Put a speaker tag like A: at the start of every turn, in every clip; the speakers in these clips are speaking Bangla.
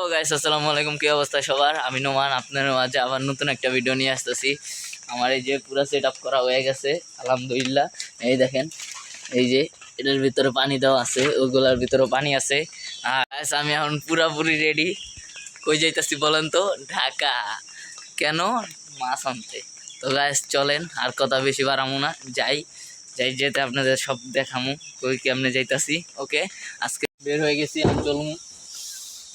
A: ও গাইস আসসালামু আলাইকুম। কি অবস্থা সবার? আমি নোমান আপনার মাঝে আবার নতুন একটা ভিডিও নিয়ে আসতেছি। আমার এই যে পুরো সেট আপ করা হয়ে গেছে, আলহামদুলিল্লাহ। এই দেখেন, এই যে এটার ভিতরে পানি দেওয়া আছে, ওগুলার ভিতরে পানি আছে। আর আমি এখন পুরাপুরি রেডি কই যাইতাছি বলেন তো? ঢাকা। কেন? মাছ আনতে। তো গাইস চলেন, আর কথা বেশি বাড়ামো না। যাই যাই যেতে আপনাদের সব দেখামু, কই কেমনে যাইতাছি। ওকে আজকে বের হয়ে গেছি আমি চলুন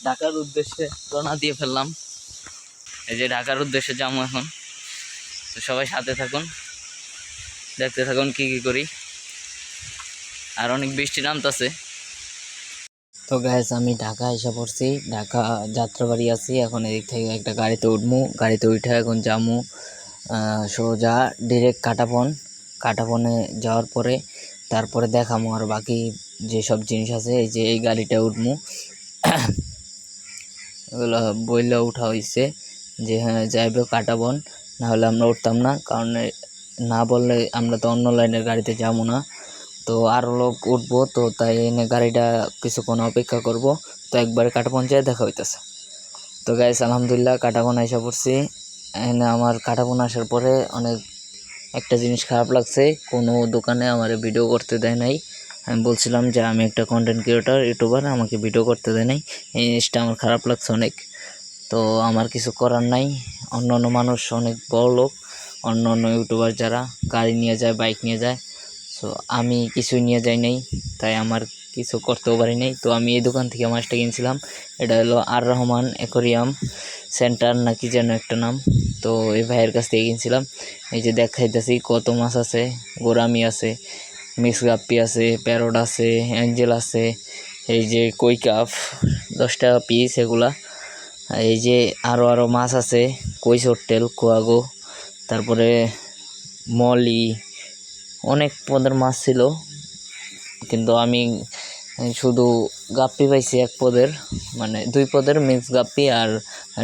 A: ঢাকার উদ্দেশ্যে রওনা দিয়ে ফেললাম। এই যে ঢাকার উদ্দেশ্যে যাব এখন। তো সবাই সাথে থাকুন, দেখতে থাকুন কি কি করি। আর অনেক বৃষ্টি নামতেছে।
B: তো গ্যাস আমি ঢাকা এসে পড়ছি। ঢাকা যাত্রাবাড়ি আছি। এখন এদিক থেকে একটা গাড়িতে উঠবো গাড়িতে উঠে এখন যামু সোজা ডিরেক্ট কাটাপন। কাটাপনে যাওয়ার পরে তারপরে দেখামো আর বাকি যেসব জিনিস আছে, এই যে এই গাড়িটা উঠবো এগুলো বইলে উঠা হয়েছে যে হ্যাঁ যাইবে কাটাবন না হলে আমরা উঠতাম না, কারণ না বললে আমরা তো অন্য লাইনের গাড়িতে যাব না। তো আরও লোক উঠবো, তো তাই এনে গাড়িটা কিছুক্ষণ অপেক্ষা করব, তো একবারে কাটাপন যায় দেখা হইতেছে। তো গাইস আলহামদুলিল্লাহ কাটাপন এসে পড়ছি। এনে আমার কাটাপন আসার পরে অনেক একটা জিনিস খারাপ লাগছে, কোনো দোকানে আমার ভিডিও করতে দেয় নাই। আমি বলছিলাম যে আমি একটা কন্টেন্ট ক্রিয়েটর ইউটিউবার আমাকে ভিডিও করতে দেয় নাই। এই জিনিসটা আমার খারাপ লাগছে অনেক। তো আমার কিছু করার নাই। অন্য অন্য মানুষ অনেক বড় লোক, অন্য অন্য ইউটিউবার যারা গাড়ি নিয়ে যায় বাইক নিয়ে যায়। সো আমি কিছুই নিয়ে যাই নাই, তাই আমার কিছু করতেও পারি নাই। তো আমি এই দোকান থেকে মাছটা কিনছিলাম। এটা হলো আর রহমান অ্যাকোরিয়াম সেন্টার নাকি যেন একটা নাম। তো এই ভাইয়ের কাছ থেকে কিনছিলাম। এই যে দেখাইতেছি কত মাছ আছে গোরামি আছে। মিক্স গাপ্পি আছে, প্যারট আছে, অ্যাঞ্জেল আছে, এই যে কই কাপ দশ টাকা পিস এগুলা। এই যে আরও আরও মাছ আছে, কই চট্টেল কোয়াগো, তারপরে মলি, অনেক পদের মাছ ছিল, কিন্তু আমি শুধু গাপ্পি পাইছি এক পদের মানে দুই পদের মিক্স গাপ্পি আর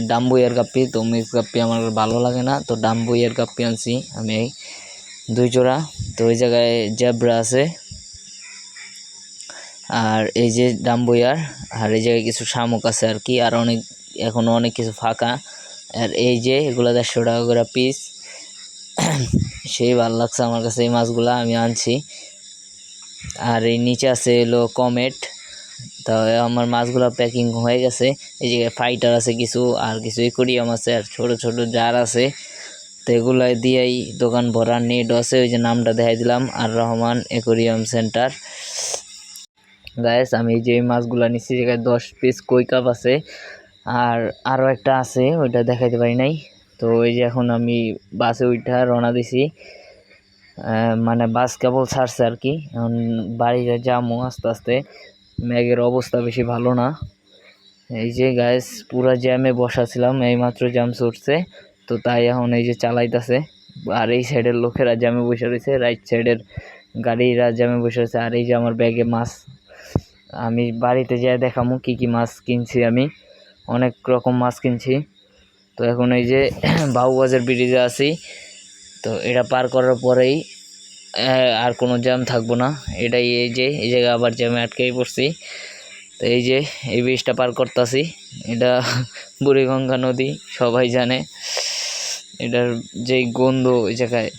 B: ডাম্বুইয়ের গাপ্পি, তো মিক্স গাপ্পি আমার ভালো লাগে না, তো ডাম্বুইয়ের গাপ্পি আনছি আমি। দুই জোড়া। তো ওই জায়গায় জ্যাবরা আছে। আর এই যে ডাম্বুইয়ার আর এই জায়গায় কিছু শামুক আছে আর কি, আর অনেক এখনও অনেক কিছু ফাঁকা। আর এই যে এগুলো দেড়শো টাকা করে পিস সেই ভালো লাগছে আমার কাছে এই মাছগুলো, আমি আনছি। আর এই নিচে আছে এলো কমেট তো আমার মাছগুলো প্যাকিং হয়ে গেছে। এই জায়গায় ফাইটার আছে কিছু, আর কিছু একুরিয়াম আছে, আর ছোট ছোট জার আছে। তো এগুলো দিয়েই দোকান ভরা নেট আছে, ওই যে নামটা দেখাই দিলাম, আর রহমান একুরিয়াম সেন্টার গায়েস আমি যে মাছগুলো নিচ্ছি জায়গায় দশ পিস কই কাপ আছে, আর আরও একটা আছে, ওইটা দেখাইতে পারি নাই। তো ওই যে এখন আমি বাসে ওইটা রওনা দিছি মানে বাস কেবল ছাড়ছে আর কি। এখন বাড়িতে যাব আস্তে আস্তে, ম্যাগের অবস্থা বেশি ভালো না। এই যে গায়েস পুরা জ্যামে বসা ছিলাম, এইমাত্র জ্যাম ছুটছে তো তাই এখন এই যে চালাইতেছে। আর এই সাইডের লোকেরা জ্যামে বসে রয়েছে রাইট সাইডের গাড়িরা জ্যামে বসে রয়েছে। আর এই যে আমার ব্যাগে মাছ, আমি বাড়িতে যেয়ে দেখামু কি কি মাছ কিনছি আমি। অনেক রকম মাছ কিনছি। তো এখন এই যে বাবুবাজার ব্রিজে আছি। তো এটা পার করার পরেই আর কোনো জ্যাম থাকব না। এটাই এই যে, এই জায়গায় আবার জ্যামে আটকেই পড়ছি। তো এই যে, এই ব্রিজটা পার করতেছি। এটা বুড়িগঙ্গা নদী, সবাই জানে। এটার যেই গন্ধ ওই জায়গায়।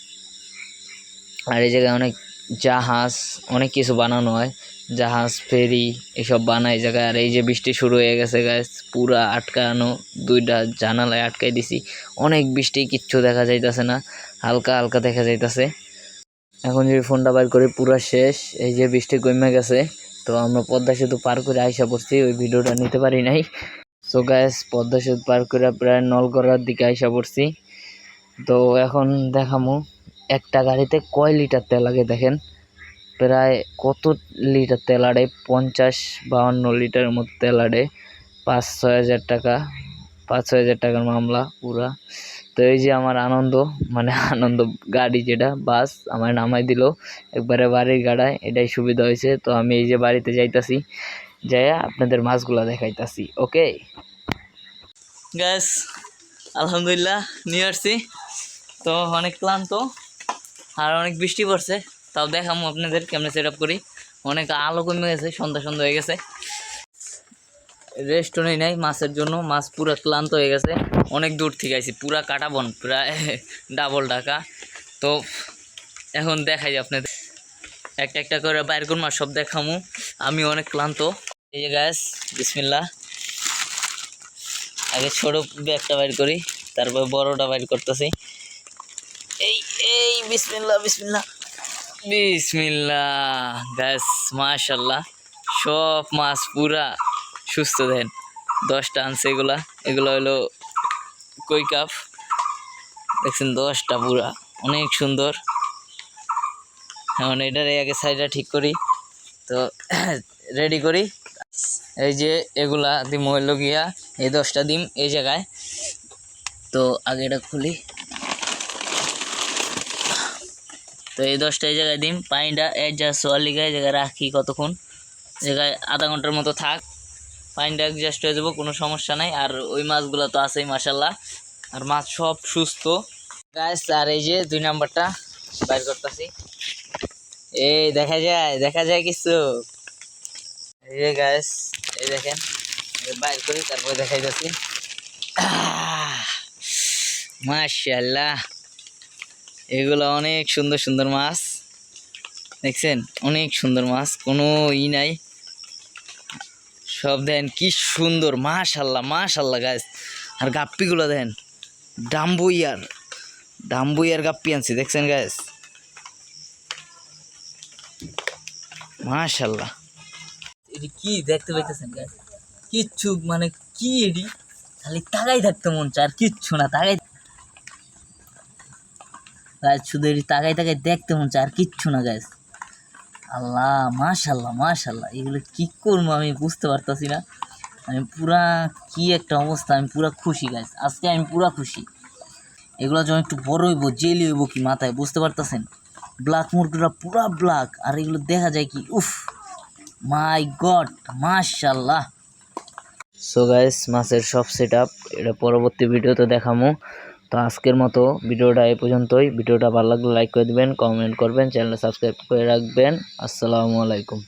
B: আর এই জায়গায় অনেক জাহাজ, অনেক কিছু বানানো হয়। জাহাজ, ফেরি এসব বানায় এই জায়গায়। আর এই যে বৃষ্টি শুরু হয়ে গেছে গ্যাস পুরা আটকানো, দুইটা জানালায় আটকাই দিছি। অনেক বৃষ্টি, কিচ্ছু দেখা যাইতাছে না। হালকা হালকা দেখা যাইতাছে। এখন যদি ফোনটা বাইর করি, পুরা শেষ। এই যে বৃষ্টি কমে গেছে। তো আমরা পদ্মা সেতু পার করে আইসা পড়ছি। ওই ভিডিওটা নিতে পারি নাই। সো গ্যাস পদ্মা সেতু পার করে প্রায় নলগড়ার দিকে আইসা পড়ছি। তো এখন দেখামু, একটা গাড়িতে কয় লিটার তেল লাগে দেখেন। প্রায় কত লিটার তেল আড়ে? পঞ্চাশ বাউন্ন লিটারের মতো তেল আড়ে। পাঁচ, ছয় হাজার টাকা। পাঁচ, ছয় হাজার টাকার মামলা পুরা। তো এই যে আমার আনন্দ মানে আনন্দ, গাড়ি যেটা, বাস আমার নামাই দিল। একবারে বাড়ির গাড়ায়, এটাই সুবিধা হয়েছে। তো আমি এই যে বাড়িতে যাইতাছি, যাইয়া আপনাদের মাছগুলা দেখাইতাছি, ওকে?
A: গ্যাস আলহামদুলিল্লাহ, নিয়ে আসছি। তো অনেক ক্লান্ত আর অনেক বৃষ্টি পড়ছে। তাও দেখামো আপনাদের কেমনে সেট করি। অনেক আলো কমে গেছে, সন্ধ্যা সন্ধ্যা হয়ে গেছে। রেস্টও নেই নাই মাছের জন্য, মাছ পুরো ক্লান্ত হয়ে গেছে। অনেক দূর থেকে আইছি, পুরা কাটা বন প্রায় ডাবল টাকা তো এখন দেখাই আপনাদের। একটা একটা করে বাইর করুন আর সব দেখামু। আমি অনেক ক্লান্ত। এই যে গ্যাস বিসমিল্লা আগে ছোট ব্যাগটা বাইর করি, তারপর বড়টা বাইর করতেছি। এই এই বিসমিল্লা বিসমিল্লা বিসমিল্লা গ্যাস মাশাল্লাহ সব মাছ পুরা সুস্থ দেন দশটা আনছে এগুলা। এগুলো হলো কই কাপ? দেখছেন, দশটা পুরা। অনেক সুন্দর। এখন এটার আগে সাইডটা ঠিক করি। তো রেডি করি। এই যে এগুলা দিম হইল গিয়া, এই দশটা ডিম এই জায়গায়। তো আগে এটা খুলি। তো এই দশটা এই জায়গায় দিন, পানিটা অ্যাডজাস্ট হওয়ার লিগে জায়গায় রাখি কতক্ষণ? জায়গায় আধা ঘণ্টার মতো থাক। পানিটা অ্যাডজাস্ট হয়ে যাব, কোনো সমস্যা নাই। আর ওই মাছগুলো তো আছেই মাসাল্লাহ আর মাছ সব সুস্থ। গাছ আর এই যে দুই নাম্বারটা বাইর করতেছি। এই দেখা যায় দেখা যায় কিছু। এই যে গাছ এই দেখেন বাইর করি, তারপরে দেখাই যাচ্ছি মাশাল্লাহ এগুলো অনেক সুন্দর সুন্দর মাছ। দেখছেন? অনেক সুন্দর মাছ, কোনো ই নাই। সব দেন কি সুন্দর, মাশাল্লাহ মাশাল্লাহ গাছ আর গাপ্পিগুলো দেন, ডাম্বুইয়ার ডাম্বুইয়ার গাপ্পি আনছি, দেখছেন গাছ মাশাল্লাহ। এটি কি দেখতে পাইতেছেন গাছ কিচ্ছু মানে কি এটি খালি তাকাই থাকতে মন চায় আর কিচ্ছু না, তাকাই গাছ শুধু তাকাই তাকাই দেখতে মন আর কিচ্ছু না গাছ আল্লাহ মাশাল্লাহ মাশাল্লাহ এগুলো কি করব আমি বুঝতে পারতাছি না। আমি পুরা কি একটা অবস্থা, আমি পুরা খুশি গাছ আজকে আমি পুরা খুশি। এগুলো যখন একটু বড় হইব, জেলি হইব কি মাথায়, বুঝতে পারতেছেন? ব্ল্যাক মুরগিটা পুরা ব্ল্যাক আর এগুলো দেখা যায় কি, উফ মাই গড মাশাল্লাহ সো গাইস মাছের সব সেট আপ এটা পরবর্তী ভিডিওতে দেখামো। তো আজকের মতো ভিডিওটা এই পর্যন্তই। ভিডিওটা ভালো লাগলে লাইক করে দিবেন কমেন্ট করবেন চ্যানেলটা সাবস্ক্রাইব করে রাখবেন। আসসালামু আলাইকুম।